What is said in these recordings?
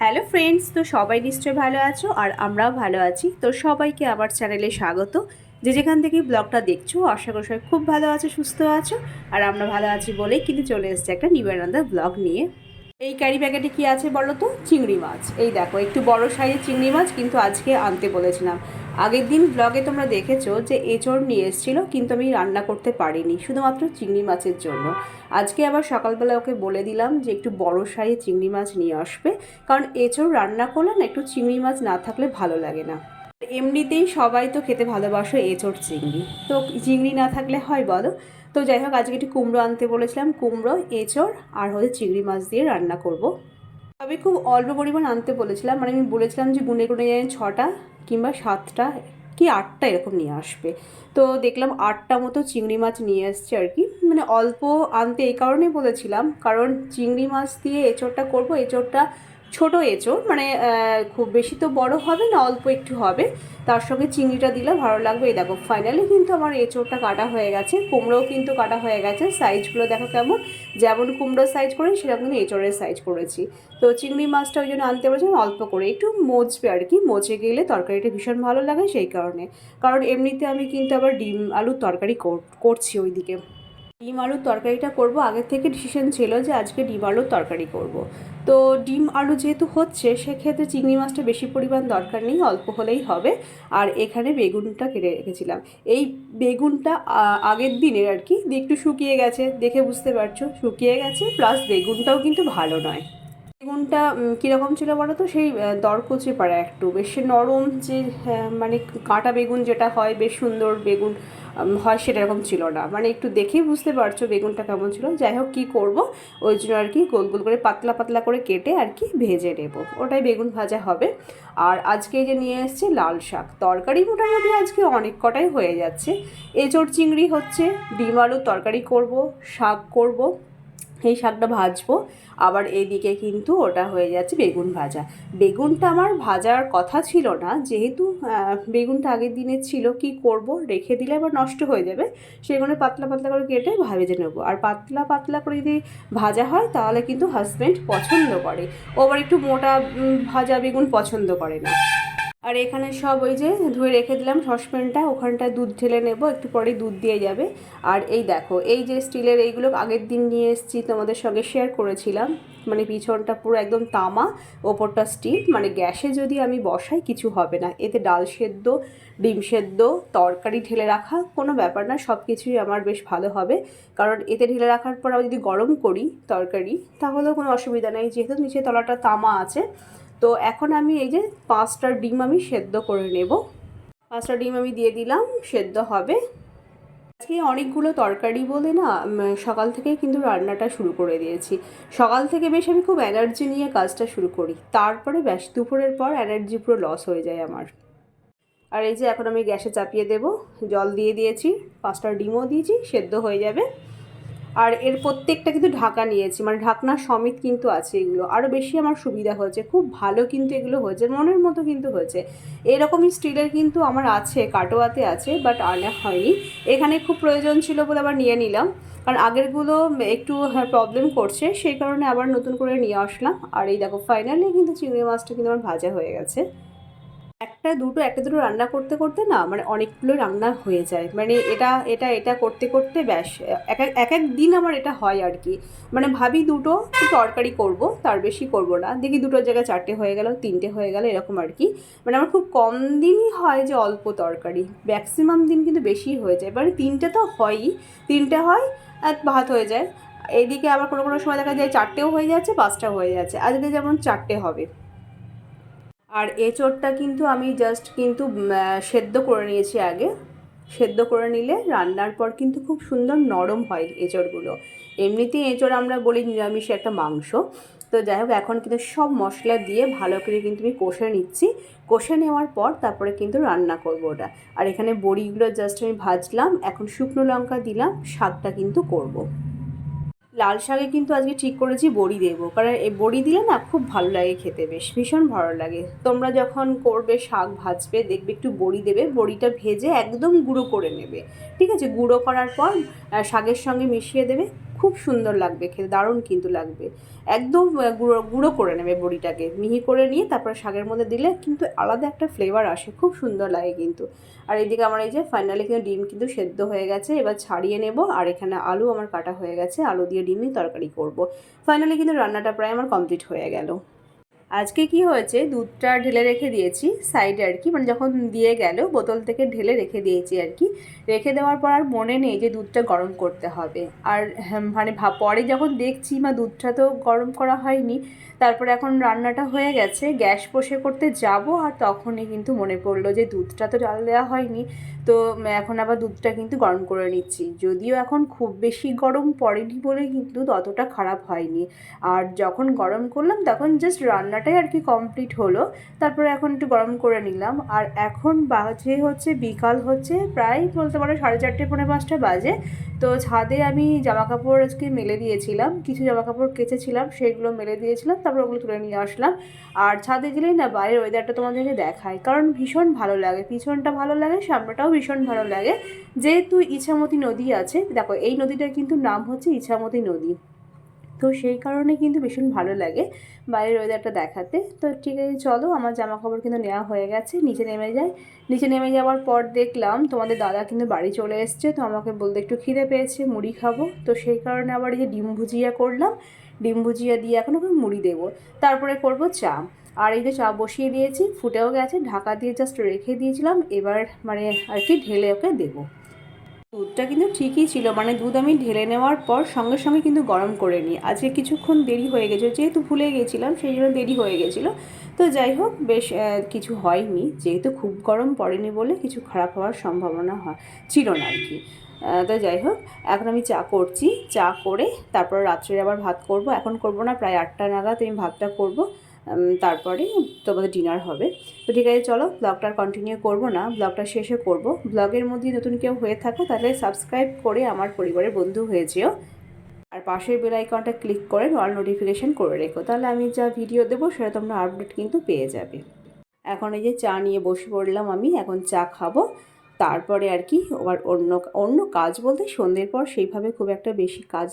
Hello friends তো সবাই নিশ্চয়ই ভালো আছো আর আমরাও ভালো আছি। তো সবাইকে আমার চ্যানেলে স্বাগত। যে যেখান থেকে ব্লগটা দেখছ, আশা করি সবাই খুব ভালো আছো, সুস্থ আছো। আর আমরা ভালো আছি বলেই কিন্তু চলে এসেছে একটা নিবেদনদার ব্লগ নিয়ে। এই ক্যারি প্যাকেটে কি আছে বলো তো? চিংড়ি মাছ। এই দেখো, একটু বড় সাইজের চিংড়ি মাছ কিন্তু আজকে আনতে বলেছিলাম। আগের দিন ব্লগে তোমরা দেখেছ যে এঁচড় নিয়ে এসেছিল, কিন্তু আমি রান্না করতে পারিনি, শুধুমাত্র চিংড়ি মাছের জন্য। আজকে আবার সকালবেলা ওকে বলে দিলাম যে একটু বড় সাইজের চিংড়ি মাছ নিয়ে আসবে, কারণ এঁচড় রান্না করলে না একটু চিংড়ি মাছ না থাকলে ভালো লাগে না। এমনিতেই সবাই তো খেতে ভালোবাসো এঁচড় চিংড়ি। তো চিংড়ি না থাকলে হয় বলো? তো যাই হোক, আজকে একটু কুমড়ো আনতে বলেছিলাম, কুমড়ো, এঁচড় আর হচ্ছে চিংড়ি মাছ দিয়ে রান্না করব। তবে খুব অল্প পরিমাণ আনতে বলেছিলাম। মানে আমি বলেছিলাম যে গুনে গুনে ছটা কিংবা সাতটা, কি আটটা এরকম নিয়ে আসবে। তো দেখলাম আটটা মতো চিংড়ি মাছ নিয়ে এসছে আর কি। মানে অল্প আনতে এই কারণে বলেছিলাম, কারণ চিংড়ি মাছ দিয়ে এঁচড়টা করব, এঁচড়টা ছোট এঁচড় মানে খুব বেশি তো বড় হবে না, অল্প একটু হবে। তার সঙ্গে চিংড়িটা দিলে ভালো লাগবে। এই দেখো ফাইনালি কিন্তু আমার এঁচড়টা কাটা হয়ে গেছে, কুমড়োও কিন্তু কাটা হয়ে গেছে। সাইজগুলো দেখো কেমন, যেমন কুমড়োর সাইজ করি সেরকম কিন্তু এঁচড়ের সাইজ করেছি। তো চিংড়ি মাছটা ওই জন্য আনতে বলেছিলাম অল্প করে, একটু মজবে আর কি মজে গেলে তরকারিটা ভীষণ ভালো লাগে সেই কারণে। কারণ এমনিতে আমি কিন্তু আবার ডিম, আলুর তরকারি কর- করছি ওইদিকে। ডিম আলুর তরকারিটা করব। আগের থেকে ডিসিশন ছিল যে আজকে ডিম আলুর তরকারি করব। তো ডিম আলু যেহেতু হচ্ছে, সেক্ষেত্রে চিংড়ি মাছটা বেশি পরিমাণ দরকার নেই, অল্প হলেই হবে। আর এখানে বেগুনটা কেটে রেখেছিলাম। এই বেগুনটা আগের দিনের আর কি একটু শুকিয়ে গেছে, দেখে বুঝতে পারছ। শুকিয়ে গেছে প্লাস বেগুনটাও কিন্তু ভালো নয়। বেগুনটা কীরকম ছিল বলো তো সেই দরকচে পাড়া একটু। বেশ নরম যে হ্যাঁ, মানে কাঁটা বেগুন যেটা হয় বেশ সুন্দর বেগুন হয় সেটা এরকম ছিল না। মানে একটু দেখেই বুঝতে পারছ বেগুনটা কেমন ছিল। যাই হোক কী করব? ওই জন্য আর কি গোল গোল করে পাতলা পাতলা করে কেটে আর কি ভেজে নেব। ওটাই বেগুন ভাজা হবে। আর আজকে যে নিয়ে এসেছে লাল শাক। তরকারি মোটামুটি আজকে অনেক কটাই হয়ে যাচ্ছে। এঁচড় চিংড়ি হচ্ছে ডিম আলুর তরকারি করব শাক করব। এই শাকটা ভাজবো। আবার এইদিকে কিন্তু ওটা হয়ে যাচ্ছে বেগুন ভাজা। বেগুনটা আমার ভাজার কথা ছিল না, যেহেতু বেগুনটা আগের দিনে ছিল, কি করব রেখে দিলে আবার নষ্ট হয়ে যাবে। সেগুলো পাতলা পাতলা করে কেটে ভেজে নেব। আর পাতলা পাতলা করে যদি ভাজা হয়, তাহলে কিন্তু হাজব্যান্ড পছন্দ করে। ও আবার একটু মোটা ভাজা বেগুন পছন্দ করে না। আর এখানে সব ওই যে ধুয়ে রেখে দিলাম সসপ্যানটা ওখানটায় দুধ ঢেলে নেব, একটু পরেই দুধ দিয়ে যাবে। আর এই দেখো, এই যে স্টিলের এইগুলো আগের দিন নিয়ে এসেছি, তোমাদের সঙ্গে শেয়ার করেছিলাম। মানে পিছনটা পুরো একদম তামা, ওপরটা স্টিল মানে গ্যাসে যদি আমি বসাই কিছু হবে না। এতে ডাল সেদ্ধ, ডিম সেদ্ধ, তরকারি ঢেলে রাখা, কোনো ব্যাপার না সব কিছুই আমার বেশ ভালো হবে। কারণ এতে ঢেলে রাখার পর আমি যদি গরম করি তরকারি, তাহলেও কোনো অসুবিধা নেই। যেহেতু নিচে তলাটা তামা আছে তো এখন আমি এই যে পাঁচটা ডিম আমি সেদ্ধ করে নেব। পাঁচটা ডিম আমি দিয়ে দিলাম, সেদ্ধ হবে। আজকে অনেকগুলো তরকারি বলে না সকাল থেকে কিন্তু রান্নাটা শুরু করে দিয়েছি। সকাল থেকে বেশ আমি খুব এনার্জি নিয়ে কাজটা শুরু করি। তারপরে ব্যাস, দুপুরের পর এনার্জি পুরো লস হয়ে যায় আমার। আর এই যে এখন আমি গ্যাসে চাপিয়ে দেব, জল দিয়ে দিয়েছি পাঁচটা ডিমও দিয়েছি, সেদ্ধ হয়ে যাবে। আর এর প্রত্যেকটা কিন্তু ঢাকা নিয়েছি মানে ঢাকনা সমেত কিন্তু আছে এগুলো। আরও বেশি আমার সুবিধা হয়েছে, খুব ভালো কিন্তু এগুলো হয়েছে, মনের মতো কিন্তু হয়েছে। এরকমই স্টিলের কিন্তু আমার আছে, কাটোয়াতে আছে বাট আনা হয়নি। এখানে খুব প্রয়োজন ছিল বলে আবার নিয়ে নিলাম। কারণ আগেরগুলো একটু প্রবলেম করছে, সেই কারণে আবার নতুন করে নিয়ে আসলাম। আর এই দেখো ফাইনালি কিন্তু চিংড়ি মাছটা কিন্তু আমার ভাজা হয়ে গেছে। একটা দুটো একটা দুটো রান্না করতে করতে না মানে অনেকগুলো রান্না হয়ে যায়। মানে এটা এটা এটা করতে করতে ব্যাস, এক এক- এক দিন আমার এটা হয় আর কি। মানে ভাবি দুটো তরকারি করব, তার বেশি করব না। দেখি দুটোর জায়গায় চারটে হয়ে গেল, তিনটে হয়ে গেল, এরকম আর কি। মানে আমার খুব কম দিনই হয় যে অল্প তরকারি। ম্যাক্সিমাম দিন কিন্তু বেশি হয়ে যায়। মানে তিনটে তো হয়ই। তিনটে হয়, আর ভাত হয়ে যায়। এইদিকে আবার কোনো কোনো সময় দেখা যায় চারটেও হয়ে যাচ্ছে, পাঁচটাও হয়ে যাচ্ছে। আজকে যেমন চারটে হবে। আর এঁচোড়টা কিন্তু আমি জাস্ট কিন্তু সেদ্ধ করে নিয়েছি আগে। সেদ্ধ করে নিলে রান্নার পর কিন্তু খুব সুন্দর নরম হয় এঁচোড়গুলো। এমনিতেই এঁচোড় আমরা বলি নিরামিষ একটা মাংস। তো যাই হোক, এখন কিন্তু সব মশলা দিয়ে ভালো করে কিন্তু আমি কষে নিচ্ছি। কষে নেওয়ার পর তারপরে কিন্তু রান্না করব ওটা। আর এখানে বড়িগুলো জাস্ট আমি ভাজলাম, এখন শুকনো লঙ্কা দিলাম শাকটা কিন্তু করব। লাল শাকে কিন্তু আজকে ঠিক করেছি বড়ি দেবো। কারণ এই বড়ি দিলে না খুব ভালো লাগে খেতে বেশ, ভীষণ ভালো লাগে। তোমরা যখন করবে শাক ভাজবে, দেখবে একটু বড়ি দেবে, বড়িটা ভেজে একদম গুঁড়ো করে নেবে। ঠিক আছে? গুঁড়ো করার পর শাকের সঙ্গে মিশিয়ে দেবে। খুব সুন্দর লাগবে খেতে, দারুণ কিন্তু লাগবে। একদম গুঁড়ো গুঁড়ো করে নেবে বড়িটাকে, মিহি করে নিয়ে তারপরে শাকের মধ্যে দিলে কিন্তু আলাদা একটা ফ্লেভার আসে, খুব সুন্দর লাগে কিন্তু। আর এদিকে আমার এই যে ফাইনালি কিন্তু ডিম কিন্তু সেদ্ধ হয়ে গেছে, এবার ছাড়িয়ে নেব, আর এখানে আলু আমার কাটা হয়ে গেছে, আলু দিয়ে ডিমই তরকারি করব। ফাইনালি কিন্তু রান্নাটা প্রায় আমার কমপ্লিট হয়ে গেল। আজকে কি হয়েছে? দুধটা ঢেলে রেখে দিয়েছি সাইডে আর কি। মানে যখন দিয়ে গেল বোতল থেকে ঢেলে রেখে দিয়েছি আর কি। রেখে দেওয়ার পর আর মনে নেই যে দুধটা গরম করতে হবে। আর হ্যাঁ, মানে পরে যখন দেখছি মা দুধটা তো গরম করা হয়নি। তারপরে এখন রান্নাটা হয়ে গেছে। গ্যাস বসে করতে যাব আর তখনই কিন্তু মনে পড়ল যে দুধটা তো জাল দেওয়া হয়নি। তো এখন আবার দুধটা কিন্তু গরম করে নিচ্ছি। যদিও এখন খুব বেশি গরম পড়েনি বলে কিন্তু ততটা খারাপ হয়নি। আর যখন গরম করলাম তখন জাস্ট রান্নাটাই আর কি কমপ্লিট হলো। তারপরে এখন একটু গরম করে নিলাম। আর এখন বাজে হচ্ছে, বিকাল হচ্ছে প্রায় বলতে পারো সাড়ে চারটে পনেরো পাঁচটা বাজে। তো ছাদে আমি জামা কাপড় আজকে মেলে দিয়েছিলাম। কিছু জামা কাপড় কেচেছিলাম, সেগুলো মেলে দিয়েছিলাম, তারপর ওগুলো তুলে নিয়ে আসলাম। আর ছাদে গেলেই না বাইরের ওয়েদারটা তোমাদেরকে দেখায়। কারণ ভীষণ ভালো লাগে, পিছনটা ভালো লাগে, সামনেটাও ভীষণ ভালো লাগে। যেহেতু ইছামতি নদী আছে, দেখো এই নদীটার কিন্তু নাম হচ্ছে ইছামতি নদী। তো সেই কারণে কিন্তু ভীষণ ভালো লাগে বাইরের ওয়েদারটা দেখাতে। তো ঠিক আছে, চলো আমার জামা কাপড় কিন্তু নেওয়া হয়ে গেছে, নিচে নেমে যায় নিচে নেমে যাওয়ার পর দেখলাম তোমাদের দাদা কিন্তু বাড়ি চলে এসছে, তো আমাকে বলতে একটু খিদে পেয়েছে, মুড়ি খাব। তো সেই কারণে আবার এই যে ডিম ভুজিয়া করলাম, ডিম ভুজিয়া দিয়ে এখন ওকে মুড়ি দেবো। তারপরে করব চা। আর এই যে চা বসিয়ে দিয়েছি, ফুটেও গেছে, ঢাকা দিয়ে জাস্ট রেখে দিয়েছিলাম, এবার মানে আর কি ঢেলে ওকে দেবো। দুধটা কিন্তু ঠিকই ছিল মানে দুধ আমি ঢেলে নেওয়ার পর সঙ্গে সঙ্গে কিন্তু গরম করে নিই। আজকে কিছুক্ষণ দেরি হয়ে গেছিল যেহেতু ভুলে গেছিলাম, সেই জন্য দেরি হয়ে গেছিল। তো যাই হোক, বেশ কিছু হয়নি। যেহেতু খুব গরম পড়েনি বলে কিছু খারাপ হওয়ার সম্ভাবনা হয়, ছিল না আর কি। তো যাই হোক, এখন আমি চা করছি। চা করে তারপর রাত্রে আবার ভাত করব। এখন করব না, প্রায় আটটা নাগাদ আমি ভাতটা করব। তারপরে তোমাদের ডিনার হবে। তো ঠিক আছে, চলো ব্লগটা কন্টিনিউ করব না ব্লগটা শেষে করব। ব্লগের মধ্যে নতুন কেউ হয়ে থাকো, তাহলে সাবস্ক্রাইব করে আমার পরিবারের বন্ধু হয়ে যেও। আর পাশের বেল আইকনটা ক্লিক করে অল নোটিফিকেশান করে রেখো, তাহলে আমি যা ভিডিও দেবো সেটা তোমরা আপডেট কিন্তু পেয়ে যাবে। এখন এই যে চা নিয়ে বসে পড়লাম আমি, এখন চা খাব। তারপরে আর কি আবার অন্য অন্য কাজ বলতে সন্ধ্যের পর সেইভাবে খুব একটা বেশি কাজ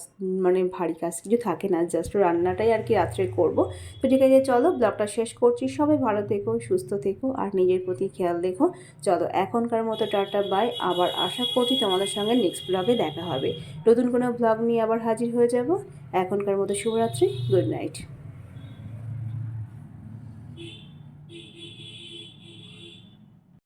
মানে ভারী কাজ কিছু থাকে না। জাস্ট রান্নাটাই আর কি রাত্রে করব। তো ঠিক আছে, চলো ব্লগটা শেষ করছি। সবাই ভালো থেকো, সুস্থ থেকো আর নিজের প্রতি খেয়াল দেখো চলো এখনকার মতো টাটা বাই আবার আশা করছি তোমাদের সঙ্গে নেক্সট ব্লগে দেখা হবে। নতুন কোনো ব্লগ নিয়ে আবার হাজির হয়ে যাব। এখনকার মতো শুভরাত্রি গুড নাইট